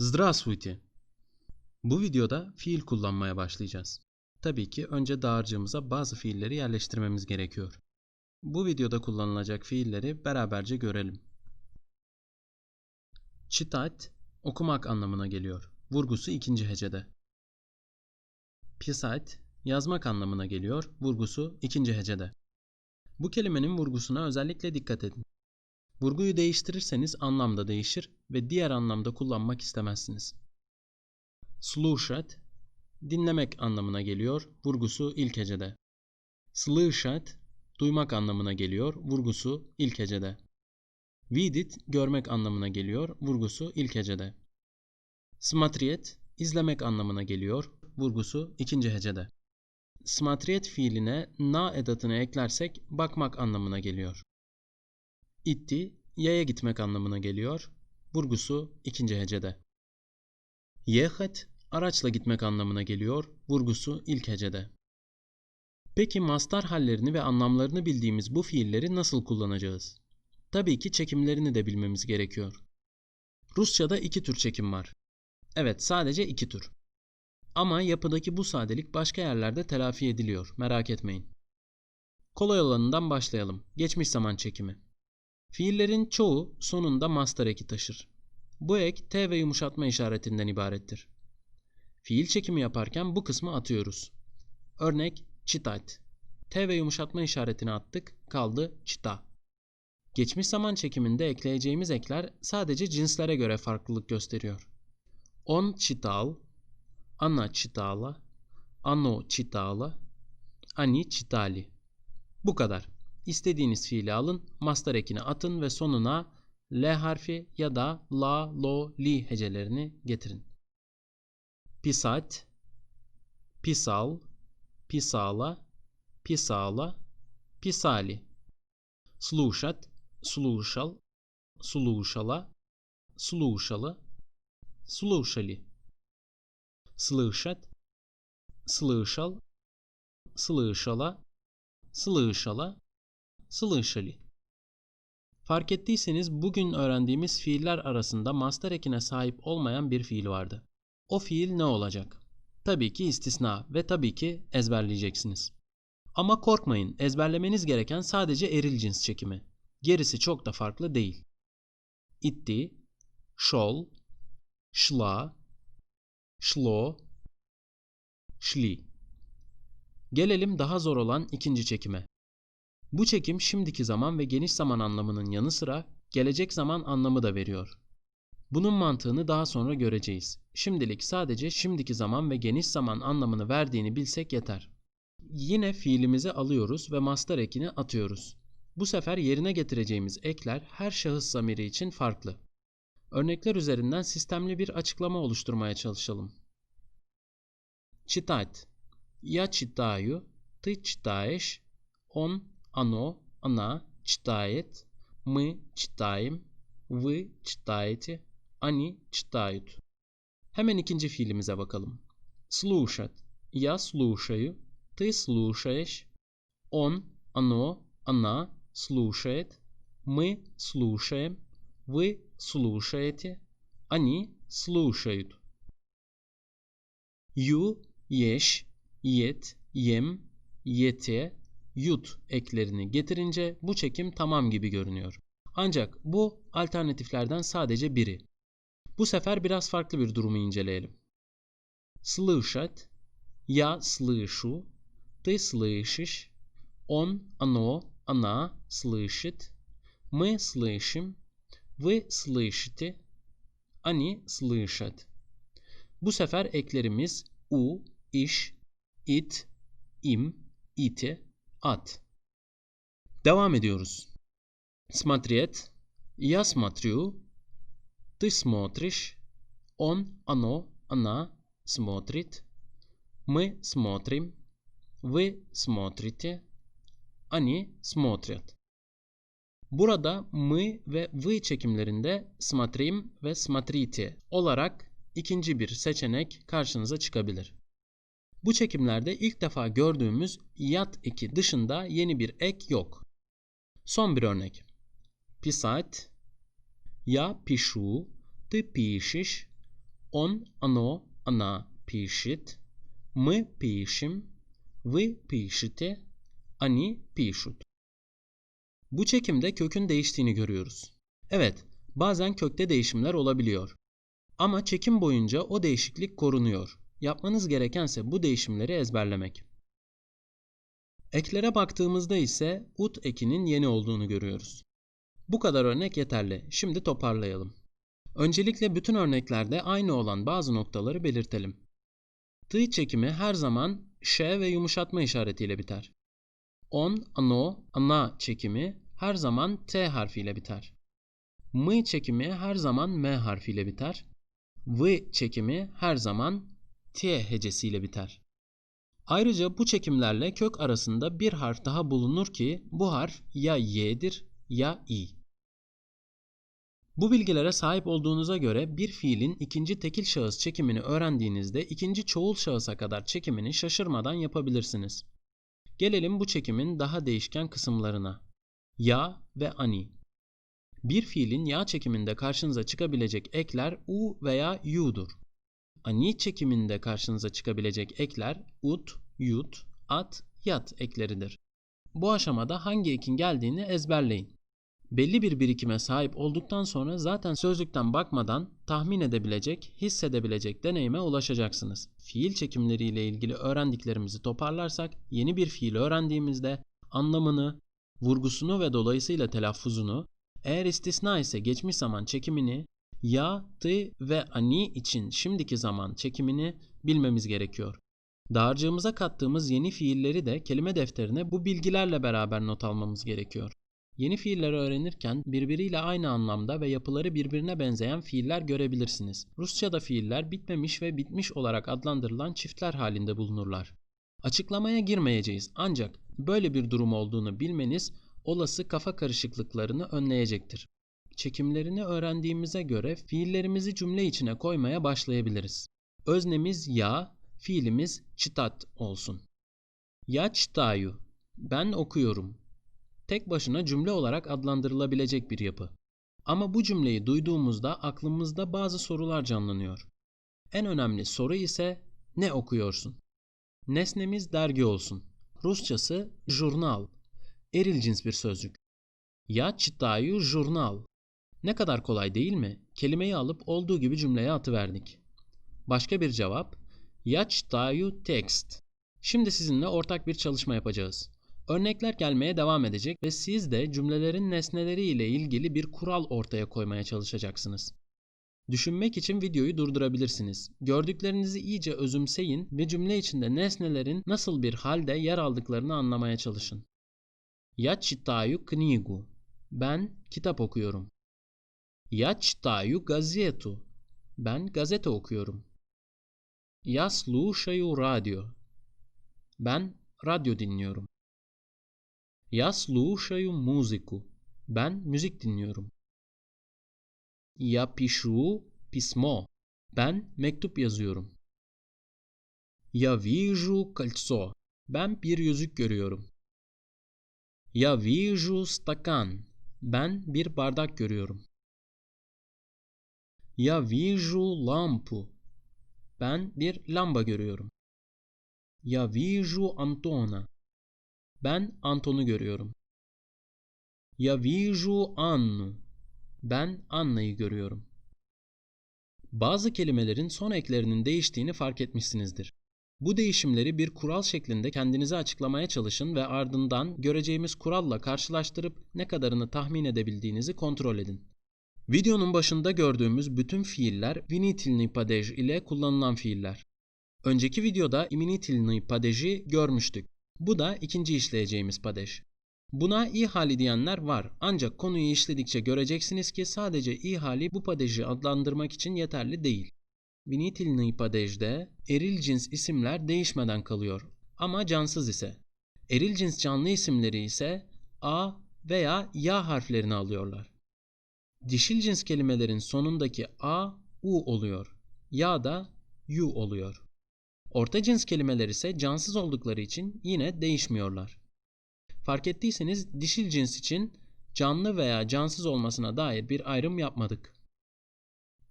Здравствуйте. Bu videoda fiil kullanmaya başlayacağız. Tabii ki önce dağarcığımıza bazı fiilleri yerleştirmemiz gerekiyor. Bu videoda kullanılacak fiilleri beraberce görelim. Читать okumak anlamına geliyor. Vurgusu ikinci hecede. Писать yazmak anlamına geliyor. Vurgusu ikinci hecede. Bu kelimenin vurgusuna özellikle dikkat edin. Vurguyu değiştirirseniz anlam da değişir ve diğer anlamda kullanmak istemezsiniz. Слушать dinlemek anlamına geliyor. Vurgusu ilk hecede. Слышать duymak anlamına geliyor. Vurgusu ilk hecede. Видеть görmek anlamına geliyor. Vurgusu ilk hecede. Смотреть izlemek anlamına geliyor. Vurgusu ikinci hecede. Смотреть fiiline na edatını eklersek bakmak anlamına geliyor. itti yaya gitmek anlamına geliyor. Vurgusu ikinci hecede. Yehet araçla gitmek anlamına geliyor. Vurgusu ilk hecede. Peki mastar hallerini ve anlamlarını bildiğimiz bu fiilleri nasıl kullanacağız? Tabii ki çekimlerini de bilmemiz gerekiyor. Rusça'da iki tür çekim var. Evet sadece iki tür. Ama yapıdaki bu sadelik başka yerlerde telafi ediliyor merak etmeyin. Kolay olanından başlayalım. Geçmiş zaman çekimi. Fiillerin çoğu sonunda mastar eki taşır. Bu ek T ve yumuşatma işaretinden ibarettir. Fiil çekimi yaparken bu kısmı atıyoruz. Örnek çitat. T ve yumuşatma işaretini attık, kaldı çita. Geçmiş zaman çekiminde ekleyeceğimiz ekler sadece cinslere göre farklılık gösteriyor. On çital, ana çitala, ano çitala, ani çitali. Bu kadar. İstediğiniz fiili alın, mastar ekini atın ve sonuna L harfi ya da la, lo, li hecelerini getirin. Pisat, pisal, pisala, pisala, pisali. Слушать, слушал, слушала, слушала, слушали. Слышать, слышал, слышала, слышала, слышали. Fark ettiyseniz bugün öğrendiğimiz fiiller arasında master ekine sahip olmayan bir fiil vardı. O fiil ne olacak? Tabii ki istisna ve tabii ki ezberleyeceksiniz. Ama korkmayın, ezberlemeniz gereken sadece eril cins çekimi. Gerisi çok da farklı değil. İtti, şol, şla, şlo, şli. Gelelim daha zor olan ikinci çekime. Bu çekim şimdiki zaman ve geniş zaman anlamının yanı sıra gelecek zaman anlamı da veriyor. Bunun mantığını daha sonra göreceğiz. Şimdilik sadece şimdiki zaman ve geniş zaman anlamını verdiğini bilsek yeter. Yine fiilimizi alıyoruz ve master ekini atıyoruz. Bu sefer yerine getireceğimiz ekler her şahıs zamiri için farklı. Örnekler üzerinden sistemli bir açıklama oluşturmaya çalışalım. Читать. Я читаю, ты читаешь, он, оно, она читает, мы читаем, вы читаете, они читают. Hemen ikinci fiilimize bakalım. Слушать. Я слушаю, ты слушаешь, он, оно, она слушает, мы слушаем, вы слушаете, они слушают. Yu, yeş, yet, yem, yete, yut eklerini getirince bu çekim tamam gibi görünüyor. Ancak bu alternatiflerden sadece biri. Bu sefer biraz farklı bir durumu inceleyelim. Слышать, я слышу, ты слышишь, он, оно, она слышит, мы слышим, вы слышите, они слышат. Bu sefer eklerimiz u, iş, it, im, ite, at. Devam ediyoruz. Смотреть. Я смотрю. Ты смотришь. Он, оно, она смотрит. Мы смотрим. Вы смотрите. Они смотрят. Burada mı ve вы çekimlerinde смотрим ve смотрите olarak ikinci bir seçenek karşınıza çıkabilir. Bu çekimlerde ilk defa gördüğümüz yat eki dışında yeni bir ek yok. Son bir örnek. Писать. Я пишу, ты пишешь, Он, оно, она пишет. Мы пишем. Вы пишете. Они пишут. Bu çekimde kökün değiştiğini görüyoruz. Evet, bazen kökte değişimler olabiliyor. Ama çekim boyunca o değişiklik korunuyor. Yapmanız gerekense bu değişimleri ezberlemek. Eklere baktığımızda ise ut ekinin yeni olduğunu görüyoruz. Bu kadar örnek yeterli. Şimdi toparlayalım. Öncelikle bütün örneklerde aynı olan bazı noktaları belirtelim. Tı çekimi her zaman ş ve yumuşatma işaretiyle biter. On, ano, ana çekimi her zaman t harfiyle biter. Mı çekimi her zaman m harfiyle biter. V çekimi her zaman t hecesiyle biter. Ayrıca bu çekimlerle kök arasında bir harf daha bulunur ki bu harf ya y'dir ya i. Bu bilgilere sahip olduğunuza göre bir fiilin ikinci tekil şahıs çekimini öğrendiğinizde ikinci çoğul şahısa kadar çekimini şaşırmadan yapabilirsiniz. Gelelim bu çekimin daha değişken kısımlarına. Ya ve ani. Bir fiilin ya çekiminde karşınıza çıkabilecek ekler u veya yu'dur. Ani çekiminde karşınıza çıkabilecek ekler ut, yut, at, yat ekleridir. Bu aşamada hangi ekin geldiğini ezberleyin. Belli bir birikime sahip olduktan sonra zaten sözlükten bakmadan tahmin edebilecek, hissedebilecek deneyime ulaşacaksınız. Fiil çekimleriyle ilgili öğrendiklerimizi toparlarsak yeni bir fiil öğrendiğimizde anlamını, vurgusunu ve dolayısıyla telaffuzunu, eğer istisna ise geçmiş zaman çekimini, ya, tı ve ani için şimdiki zaman çekimini bilmemiz gerekiyor. Dağarcığımıza kattığımız yeni fiilleri de kelime defterine bu bilgilerle beraber not almamız gerekiyor. Yeni fiilleri öğrenirken birbiriyle aynı anlamda ve yapıları birbirine benzeyen fiiller görebilirsiniz. Rusçada fiiller bitmemiş ve bitmiş olarak adlandırılan çiftler halinde bulunurlar. Açıklamaya girmeyeceğiz ancak böyle bir durum olduğunu bilmeniz olası kafa karışıklıklarını önleyecektir. Çekimlerini öğrendiğimize göre fiillerimizi cümle içine koymaya başlayabiliriz. Öznemiz ya, fiilimiz çıtat olsun. Ya çıtayu, ben okuyorum. Tek başına cümle olarak adlandırılabilecek bir yapı. Ama bu cümleyi duyduğumuzda aklımızda bazı sorular canlanıyor. En önemli soru ise ne okuyorsun? Nesnemiz dergi olsun. Rusçası jurnal. Eril cins bir sözcük. Ya çıtayu jurnal. Ne kadar kolay değil mi? Kelimeyi alıp olduğu gibi cümleye atıverdik. Başka bir cevap. Yaç dayu text. Şimdi sizinle ortak bir çalışma yapacağız. Örnekler gelmeye devam edecek ve siz de cümlelerin nesneleri ile ilgili bir kural ortaya koymaya çalışacaksınız. Düşünmek için videoyu durdurabilirsiniz. Gördüklerinizi iyice özümseyin ve cümle içinde nesnelerin nasıl bir halde yer aldıklarını anlamaya çalışın. Ya chitayu knigu. Ben kitap okuyorum. Yaçtayu gazetu. Ben gazete okuyorum. Yasluşayu radyo. Ben radyo dinliyorum. Yasluşayu muziku. Ben müzik dinliyorum. Yapişu pismo. Ben mektup yazıyorum. Ya viju kalço. Ben bir yüzük görüyorum. Ya viju stakan. Ben bir bardak görüyorum. Я вижу лампу. Ben bir lamba görüyorum. Я вижу Антона. Ben Anton'u görüyorum. Я вижу Анну. Ben Anna'yı görüyorum. Bazı kelimelerin son eklerinin değiştiğini fark etmişsinizdir. Bu değişimleri bir kural şeklinde kendinize açıklamaya çalışın ve ardından göreceğimiz kuralla karşılaştırıp ne kadarını tahmin edebildiğinizi kontrol edin. Videonun başında gördüğümüz bütün fiiller vinitilni padej ile kullanılan fiiller. Önceki videoda iminitilni padeji görmüştük. Bu da ikinci işleyeceğimiz padej. Buna i hali diyenler var ancak konuyu işledikçe göreceksiniz ki sadece i hali bu padeji adlandırmak için yeterli değil. Vinitilni padejde eril cins isimler değişmeden kalıyor ama cansız ise. Eril cins canlı isimleri ise a veya ya harflerini alıyorlar. Dişil cins kelimelerin sonundaki a, u oluyor. Ya da yu oluyor. Orta cins kelimeler ise cansız oldukları için yine değişmiyorlar. Fark ettiyseniz dişil cins için canlı veya cansız olmasına dair bir ayrım yapmadık.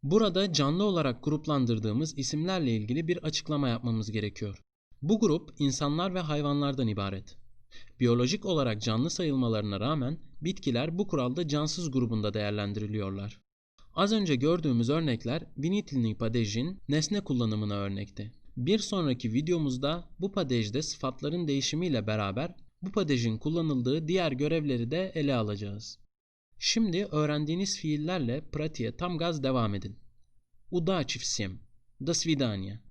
Burada canlı olarak gruplandırdığımız isimlerle ilgili bir açıklama yapmamız gerekiyor. Bu grup insanlar ve hayvanlardan ibaret. Biyolojik olarak canlı sayılmalarına rağmen bitkiler bu kuralda cansız grubunda değerlendiriliyorlar. Az önce gördüğümüz örnekler Vinitelny padejin nesne kullanımına örnekti. Bir sonraki videomuzda bu padejde sıfatların değişimiyle beraber bu padejin kullanıldığı diğer görevleri de ele alacağız. Şimdi öğrendiğiniz fiillerle pratiğe tam gaz devam edin. Удачи всем. До свидания.